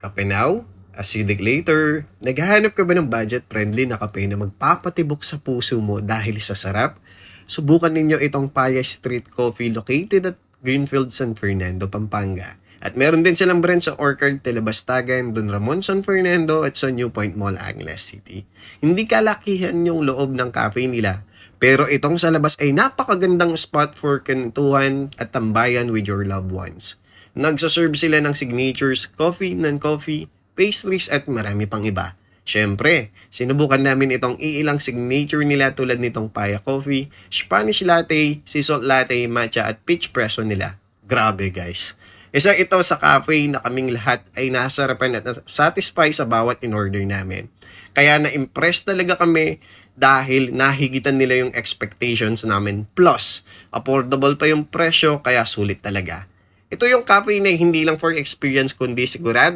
Kape now? Acidic later? Naghahanap ka ba ng budget-friendly na kape na magpapatibok sa puso mo dahil sa sarap? Subukan ninyo itong Paya Street Coffee located at Greenfield, San Fernando, Pampanga. At meron din silang branch sa Orchard, Telebastagan, Don Ramon, San Fernando at sa New Point Mall, Angeles City. Hindi kalakihan yung loob ng cafe nila, pero itong sa labas ay napakagandang spot for kantuhan at tambayan with your loved ones. Nagsaserve sila ng signatures, coffee, non-coffee, pastries at marami pang iba. Siyempre, sinubukan namin itong iilang signature nila tulad nitong Paya Coffee, Spanish Latte, Sea Salt Latte, Matcha at Peach Presso nila. Grabe guys. Isa ito sa cafe na kaming lahat ay nasarapan at satisfy sa bawat in-order namin. Kaya na-impress talaga kami dahil nahigitan nila yung expectations namin. Plus, affordable pa yung presyo kaya sulit talaga. Ito yung cafe na hindi lang for experience kundi sigurado